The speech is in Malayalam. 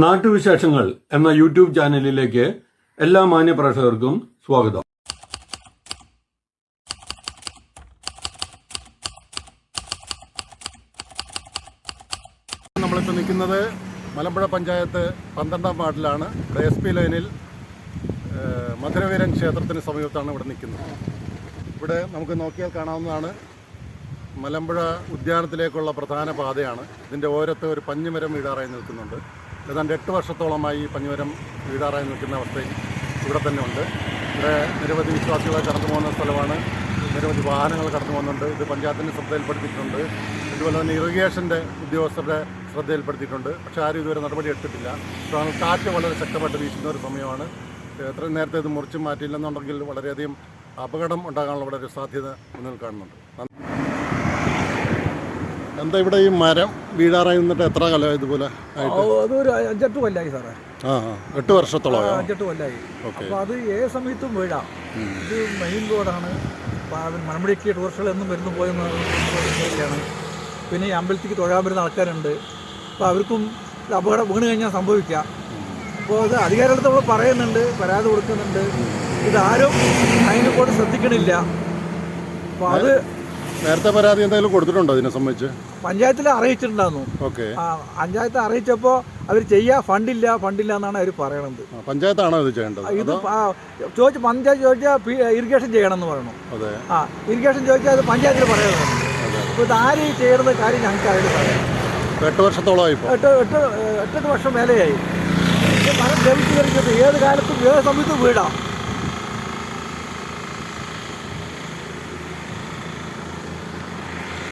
നാട്ടുവിശേഷങ്ങൾ എന്ന യൂട്യൂബ് ചാനലിലേക്ക് എല്ലാ മാന്യപ്രേക്ഷകർക്കും സ്വാഗതം. നമ്മളിപ്പോൾ നിൽക്കുന്നത് മലമ്പുഴ പഞ്ചായത്ത് പന്ത്രണ്ടാം വാർഡിലാണ്. ഇവിടെ എസ് പി ലൈനിൽ മധുരവീരൻ ക്ഷേത്രത്തിന് സമീപത്താണ് ഇവിടെ നിൽക്കുന്നത്. ഇവിടെ നമുക്ക് നോക്കിയാൽ കാണാവുന്നതാണ് മലമ്പുഴ ഉദ്യാനത്തിലേക്കുള്ള പ്രധാന പാതയാണ്. ഇതിന്റെ ഓരത്ത് ഒരു പഞ്ഞുമരം വീടാറായി നിൽക്കുന്നുണ്ട്. ഏതാണ്ട് എട്ട് വർഷത്തോളമായി ഈ പഞ്ഞുമരം വീടാറായി നിൽക്കുന്ന അവസ്ഥയിൽ ഇവിടെ തന്നെ ഉണ്ട്. ഇവിടെ നിരവധി വിശ്വാസികളെ കടന്നു പോകുന്ന സ്ഥലമാണ്. നിരവധി വാഹനങ്ങൾ കടന്നു പോകുന്നുണ്ട്. ഇത് പഞ്ചായത്തിന്റെ ശ്രദ്ധയിൽപ്പെടുത്തിയിട്ടുണ്ട്. അതുപോലെ തന്നെ ഇറിഗേഷന്റെ ഉദ്യോഗസ്ഥരുടെ ശ്രദ്ധയിൽപ്പെടുത്തിയിട്ടുണ്ട്. പക്ഷേ ആരും ഇതുവരെ നടപടി എടുത്തിട്ടില്ല. കാരണം കാറ്റ് വളരെ ശക്തമായിട്ട് വീശുന്ന ഒരു സമയമാണ്. എത്ര നേരത്തെ ഇത് മുറിച്ച് മാറ്റിയില്ലെന്നുണ്ടെങ്കിൽ വളരെയധികം അപകടം ഉണ്ടാകാനുള്ള വളരെ സാധ്യത മുന്നിൽ കാണുന്നുണ്ട് എന്താ ഇവിടെ ഈ മരം? വീഴാറായി നിന്നിട്ട് എത്ര കാലമായി ഇതുപോലെ അതൊരു അഞ്ചെട്ട് കൊല്ലായി സാറേ. ആ എട്ട് വർഷത്തോളം അഞ്ചെട്ട് കൊല്ലായി. അപ്പോൾ അത് ഏത് സമയത്തും വീഴാം ഇത് മെയിൻ റോഡാണ് മലമ്പുഴയ്ക്ക് ടൂറിസ്റ്റുകൾ എന്നും വരുന്നു പോയെന്ന് പിന്നെ ഈ അമ്പലത്തിക്ക് തൊഴാൻ വരുന്ന ആൾക്കാരുണ്ട്. അപ്പോൾ അവർക്കും അപകടം വീണ് കഴിഞ്ഞാൽ സംഭവിക്കാം. അപ്പോൾ അത് അധികാരികളത്ത് നമ്മൾ പറയുന്നുണ്ട് പരാതി കൊടുക്കുന്നുണ്ട്. ഇതാരും അതിനെ കൂടെ ശ്രദ്ധിക്കണില്ല. അപ്പോൾ അത് നേരത്തെ പരാതി എന്തെങ്കിലും കൊടുത്തിട്ടുണ്ടോ അതിനെ സംബന്ധിച്ച്? പഞ്ചായത്തിൽ അറിയിച്ചിട്ടുണ്ടായിരുന്നു. ഓക്കെ. പഞ്ചായത്ത് അറിയിച്ചപ്പോൾ അവർ ചെയ്യാ ഫണ്ടില്ല ഫണ്ടില്ല എന്നാണ് അവർ പറയണത്. പഞ്ചായത്താണോ ഇത് ചെയ്യേണ്ടത്? ഇത് ചോദിച്ച പഞ്ചായത്ത് ചോദിച്ചാൽ ഇറിഗേഷൻ ചെയ്യണം എന്ന് പറയണം. അതെ. ആ ഇറിഗേഷൻ ചോദിച്ചാൽ അത് പഞ്ചായത്തിൽ പറയണം അപ്പോൾ ഇത് ആര് ചെയ്യുന്ന കാര്യം ഞങ്ങൾക്ക് അറിയില്ല. എട്ട് വർഷത്തോളമായി എട്ട് എട്ട് എട്ടെട്ട് വർഷം മേലെയായി. മരം ലഭിച്ചു ഏത് കാലത്തും ഏത് സമയത്തും വീടാം.